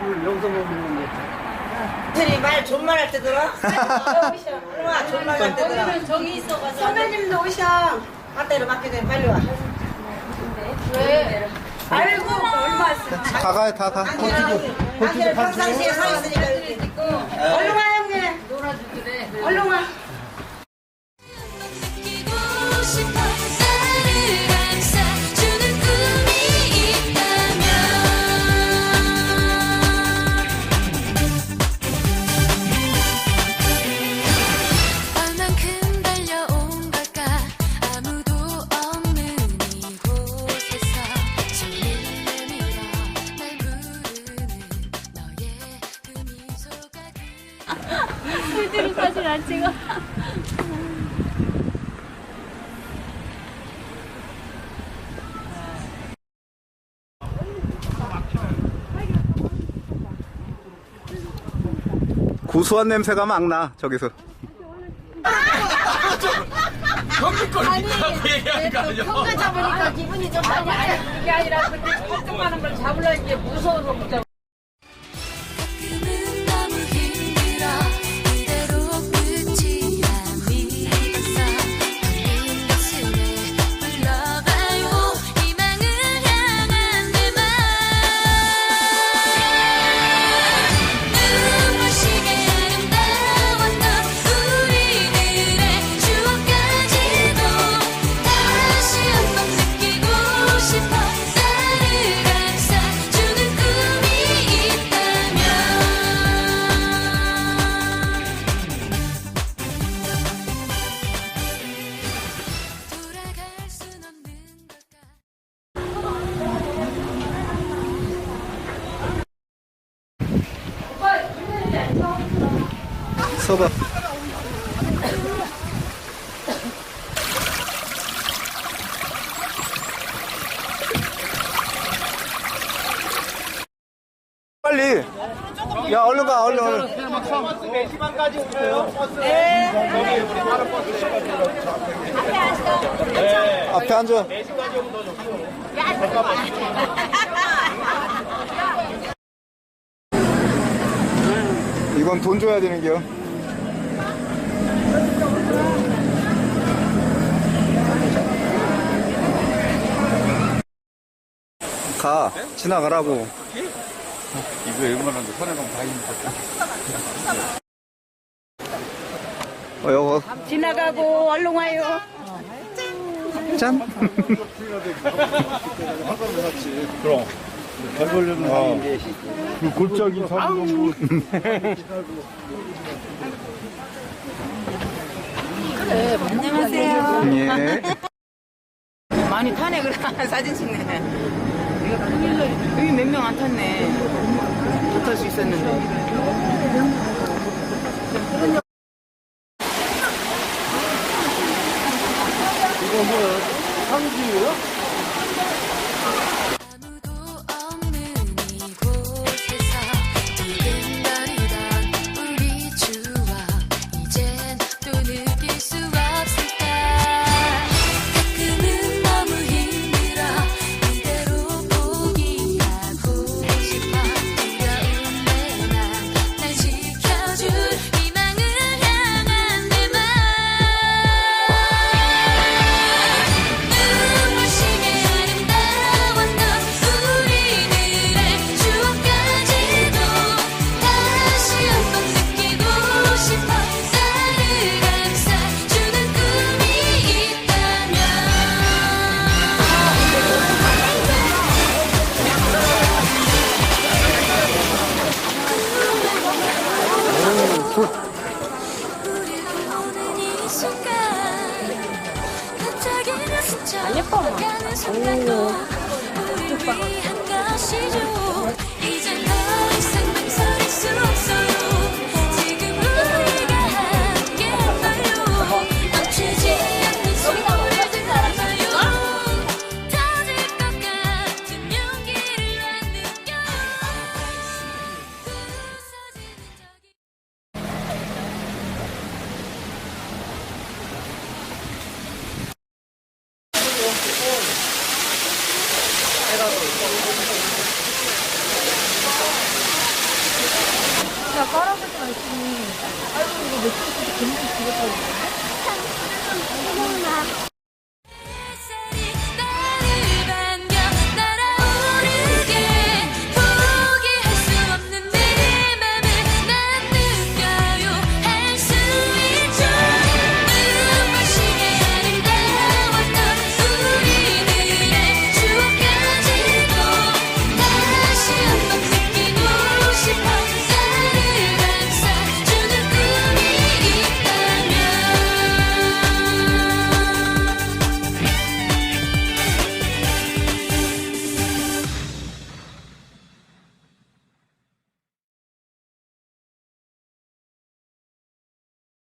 물 여기서 먹는 게. 들이 말 존말할 때 들어. 빨리 와 존말 할 때 들어. 오늘은 저기 있어가지고. 선배님도 오셔. 한대로 맞게 되면 빨리 와. 왜? 아이고 얼마 있어. 다 가야 다 가. 안개를 평상시에 서 있으니까. 아, 얼른 와 형님. 놀아주기래. 얼른 와. 안 찍어. 고소한 냄새가 막 나 저기서. 평가 잡으니까 기분이 좀 나냐? 그게 아니라 그때 조그마한 걸 잡으려 이게 무서워서 못 잡아. 서봐. 빨리. 야 얼른 가 얼른 얼른. 앞에 앉아. 이건 돈 줘야 되는 게요. 가 지나가라고. 이거 얼마나인데 손에 가면 다 있는 어, 요거 지나가고 얼른 와요. 짠. 그럼 잘 걸려는 어. 그 골짜기 사는 거 예. 많이 타네 그래 사진 찍네 이거 큰일로 여기 몇 명 안 탔네. 못 탈 수 있었는데. 아무도 가슴처럼 말씀이 아이고 이거 며칠 전에 재밌게 죽였다고